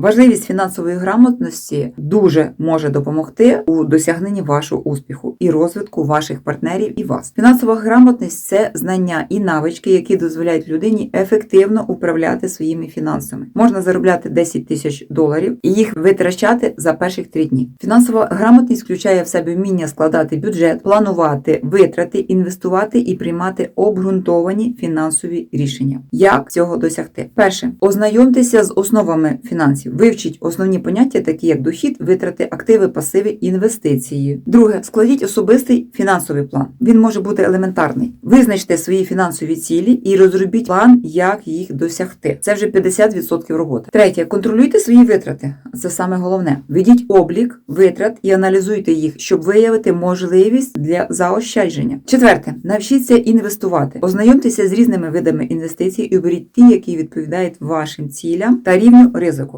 Важливість фінансової грамотності дуже може допомогти у досягненні вашого успіху і розвитку ваших партнерів і вас. Фінансова грамотність це знання і навички, які дозволяють людині ефективно управляти своїми фінансами. Можна заробляти 10 тисяч доларів і їх витрачати за перших три дні. Фінансова грамотність включає в себе вміння складати бюджет, планувати витрати, інвестувати і приймати обґрунтовані фінансові рішення. Як цього досягти? Перше, ознайомтеся з основами фінансів. Вивчіть основні поняття, такі як дохід, витрати, активи, пасиви, інвестиції. Друге, складіть особистий фінансовий план. Він може бути елементарний. Визначте свої фінансові цілі і розробіть план, як їх досягти. Це вже 50% роботи. Третє, контролюйте свої витрати. Це саме головне. Ведіть облік витрат і аналізуйте їх, щоб виявити можливість для заощадження. Четверте, навчіться інвестувати. Ознайомтеся з різними видами інвестицій і оберіть ті, які відповідають вашим цілям та рівню ризику.